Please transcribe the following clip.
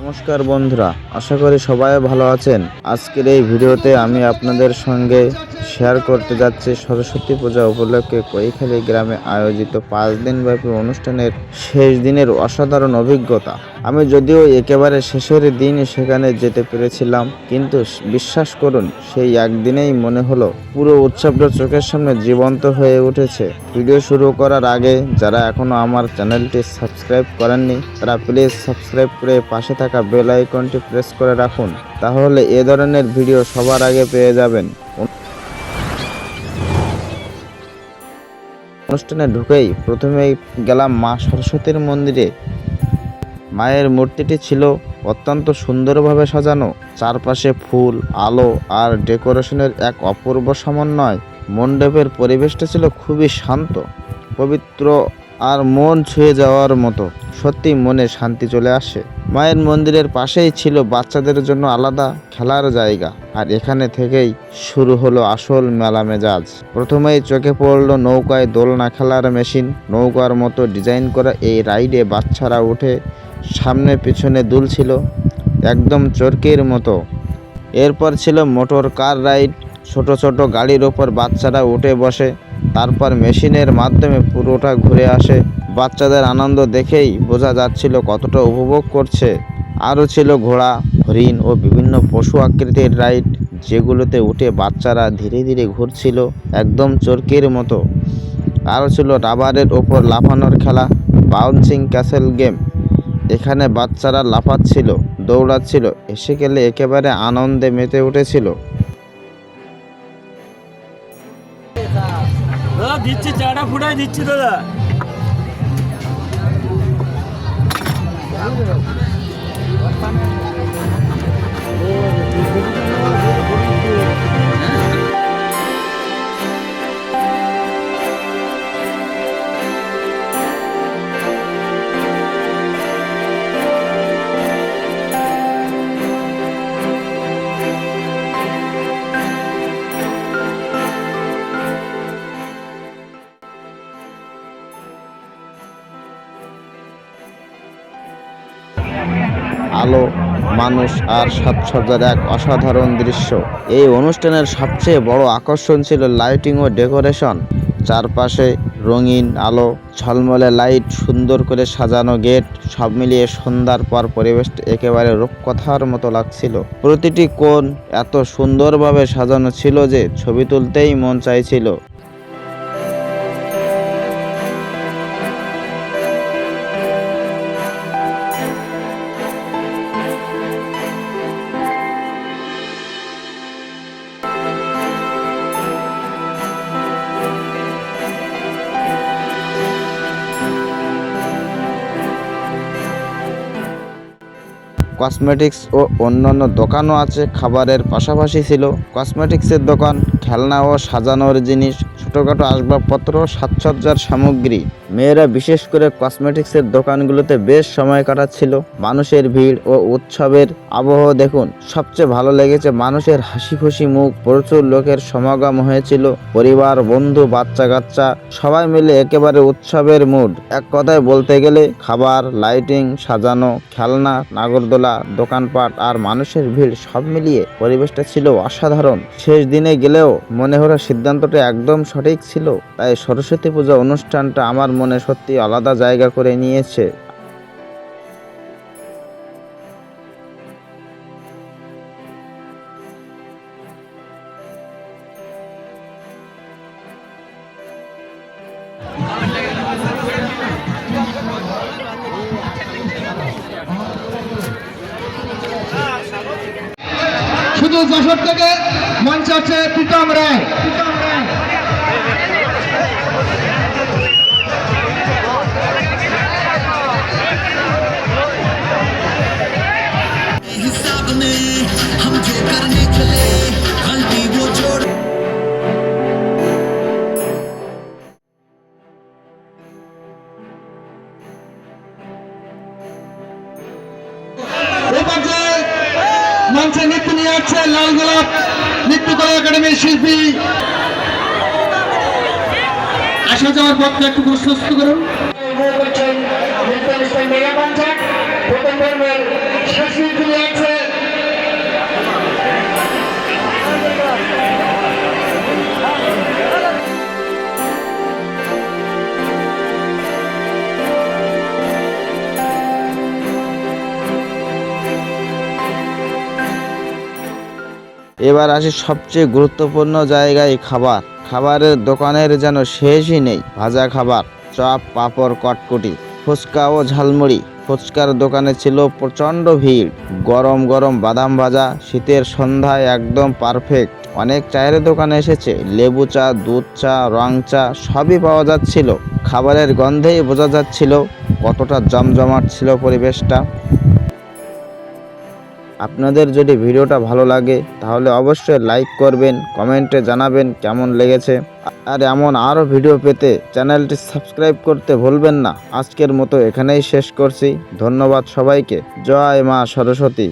নমস্কার বন্ধুরা আশা করি সবাই ভালো আছেন। আজকের এই ভিডিওতে আমি আপনাদের সঙ্গে শেয়ার করতে যাচ্ছে সরস্বতী পূজা উপলক্ষে। কৈখালি গ্রামে আয়োজিত পাঁচ দিনব্যাপী অনুষ্ঠানের শেষ দিনের অসাধারণ অভিজ্ঞতা। আমি যদিও একেবারে শেষের দিন সেখানে যেতে পেরেছিলাম, কিন্তু বিশ্বাস করুন, সেই একদিনেই মনে হলো পুরো উৎসবটা চোখের সামনে জীবন্ত হয়ে উঠেছে। ভিডিও শুরু করার আগে যারা এখনও আমার চ্যানেলটি সাবস্ক্রাইব করেননি, তারা প্লিজ সাবস্ক্রাইব করে পাশে থাকা বেল আইকনটি প্রেস করে রাখুন, তাহলে এ ধরনের ভিডিও সবার আগে পেয়ে যাবেন। অনুষ্ঠানে ঢুকেই প্রথমে গেলাম মা সরস্বতীর মন্দিরে। মায়ের মূর্তিটি ছিল অত্যন্ত সুন্দরভাবে সাজানো। চারপাশে ফুল, আলো আর ডেকোরেশনের এক অপূর্ব সমন্বয়। মণ্ডপের পরিবেশটা ছিল খুবই শান্ত, পবিত্র আর মন ছুঁয়ে যাওয়ার মতো। সত্যি মনে শান্তি চলে আসে। মায়ের মন্দিরের পাশেই ছিল বাচ্চাদের জন্য আলাদা খেলার জায়গা। আর এখানে থেকেই শুরু হলো আসল মেলা মেজাজ প্রথমেই চোখে পড়ল নৌকায় দোলনা খেলার মেশিন। নৌকার মতো ডিজাইন করা এই রাইডে বাচ্চারা উঠে সামনে পিছনে দুলছিল একদম চরকির মতো। এরপর ছিল মোটর কার রাইড। ছোট ছোট গাড়ির ওপর বাচ্চারা উঠে বসে। তারপর মেশিনের মাধ্যমে পুরোটা ঘুরে আসে। বাচ্চাদের আনন্দ দেখেই বোঝা যাচ্ছিল কতটা উপভোগ করছে। আরও ছিল ঘোড়া, হরিণ ও বিভিন্ন পশু আকৃতির রাইড, যেগুলোতে উঠে বাচ্চারা ধীরে ধীরে ঘুরছিল একদম চরকির মতো। আরও ছিল রাবারের ওপর লাফানোর খেলা বাউন্সিং ক্যাসেল গেম এখানে বাচ্চারা লাফাচ্ছিল, দৌড়াচ্ছিল, এসে গেলে একেবারে আনন্দে মেতে উঠেছিল। দিচ্ছি চাটা ফুটাই দিচ্ছি দাদা। মানুষ আর সাজসজ্জার এক অসাধারণ দৃশ্য। এই অনুষ্ঠানের সবচেয়ে বড় আকর্ষণ ছিল লাইটিং ও ডেকোরেশন চারপাশে রঙিন আলো, ঝলমলে লাইট সুন্দর করে সাজানো গেট সব মিলিয়ে সন্ধ্যার পর পরিবেশটা একেবারে রূপকথার মতো লাগছিল। প্রতিটি কোণ এত সুন্দরভাবে সাজানো ছিল যে ছবি তুলতেই মন চাইছিল। কসমেটিক্স ও অন্যান্য দোকানও আছে, খাবারের পাশাপাশি ছিল। কসমেটিক্সের দোকান, খেলনা ও সাজানোর জিনিস, ছোটোখাটো আসবাবপত্র, সাজসজ্জার সামগ্রী। মেয়েরা বিশেষ করে কসমেটিক্সের দোকানগুলোতে বেশ সময় কাটাচ্ছিল। মানুষের ভিড় ও উৎসবের আবহ দেখুন, সবচেয়ে ভালো লেগেছে মানুষের হাসি খুশি মুখ, প্রচুর লোকের সমাগম হয়েছিল, পরিবার, বন্ধু বাচ্চা কাচ্চা সবাই মিলে একেবারে উৎসবের মুড এক কথায় বলতে গেলে খাবার লাইটিং সাজানো, খেলনা, নাগরদোলা, দোকানপাট আর মানুষের ভিড় সব মিলিয়ে পরিবেশটা ছিল অসাধারণ। শেষ দিনে গেলেও মনে হলো সিদ্ধান্তটা একদম সঠিক ছিল, তাই সরস্বতী পূজা অনুষ্ঠানটা আমার মনে সত্যি আলাদা জায়গা করে নিয়েছে। শুধু যশোর থেকে মঞ্চ আছে প্রীতম রায়। মঞ্চে নৃত্য নিয়ে আসছে লাল গোলাপ নৃত্যকলা একাডেমির শিল্পী। আসা যাওয়ার পথটা একটু প্রশস্ত করুন। এবার আসি সবচেয়ে গুরুত্বপূর্ণ জায়গায় খাবার। খাবারের দোকানের যেন শেষই নেই, ভাজা খাবার, চপ, পাঁপড়, কটকুটি, ফুচকা ও ঝালমুড়ি। ফুচকার দোকানে ছিল প্রচণ্ড ভিড়, গরম গরম বাদাম ভাজা, শীতের সন্ধ্যায় একদম পারফেক্ট অনেক চায়ের দোকানে এসেছে, লেবু চা, দুধ চা, রং চা, সবই পাওয়া যাচ্ছিল। খাবারের গন্ধেই বোঝা যাচ্ছিল কতটা জমজমাট ছিল পরিবেশটা। আপনাদের যদি ভিডিওটা ভালো লাগে, তাহলে অবশ্যই লাইক করবেন কমেন্টে জানাবেন কেমন লেগেছে। আর এমন আরও ভিডিও পেতে চ্যানেলটি সাবস্ক্রাইব করতে ভুলবেন না। আজকের মতো এখানেই শেষ করছি। ধন্যবাদ সবাইকে। জয় মা সরস্বতী।